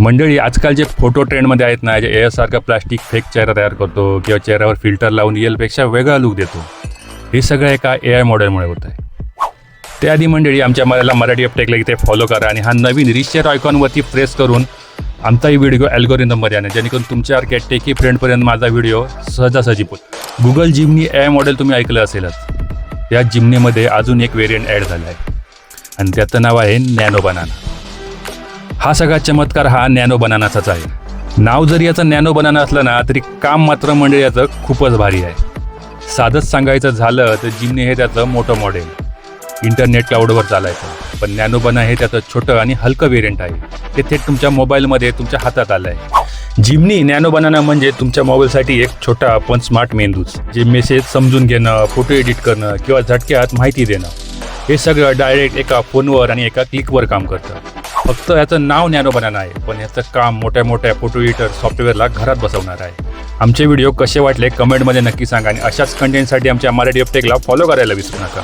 मंडळी आजकाल जे फोटो ट्रेंडमध्ये आहेत ना जे एअरसारखं प्लास्टिक फेक चेहरा तयार करतो किंवा चेहऱ्यावर फिल्टर लावून येलपेक्षा वेगळा लुक देतो हे सगळं एका ए आय मॉडेलमुळे होत आहे. त्याआधी मंडळी आमच्या मला मराठी अपटेकला इथे फॉलो करा आणि हा नवीन रिशेअर आयकॉनवरती प्रेस करून आमचाही व्हिडिओ अल्गोरिदममध्ये आणा जेणेकरून तुमच्यासारख्या टेकी फ्रेंडपर्यंत माझा व्हिडिओ सहजासहजी पोच Google Gemini A I model तुम्ही ऐकलं असेलच. या जिमनीमध्ये अजून एक वेरियंट ॲड झाला आहे. आणि त्याचं नाव आहे नॅनो बनाना हा सगळा चमत्कार हा नॅनो बनानाचाच आहे. नाव जरी याचं नॅनो बनाना असलं ना तरी काम मात्र मंडळी याचं खूपच भारी आहे. साधंच सांगायचं झालं तर जिमने हे त्याचं मोठं मॉडेल इंटरनेट क्लाउडवर चालायचं. पण नॅनो बना हे त्याचं छोटं आणि हलकं वेरियंट आहे. ते थेट तुमच्या मोबाईलमध्ये तुमच्या हातात आलं आहे जिमनी नॅनो बनाना म्हणजे तुमच्या मोबाईलसाठी एक छोटा पण स्मार्ट मेंदूच जे मेसेज समजून घेणं फोटो एडिट करणं किंवा झटक्यात माहिती देणं. हे सगळं डायरेक्ट एका फोनवर आणि एका क्लिकवर काम करतं. फक्त याचं नाव नॅनो बनाना आहे पण याचं काम मोठ्या मोठ्या फोटो एडिटर सॉफ्टवेअरला घरात बसवणार आहे. आमचे व्हिडिओ कसे वाटले कमेंटमध्ये नक्की सांगा आणि अशाच कंटेंटसाठी आमच्या मराठी अपटेकला फॉलो करायला विसरू नका.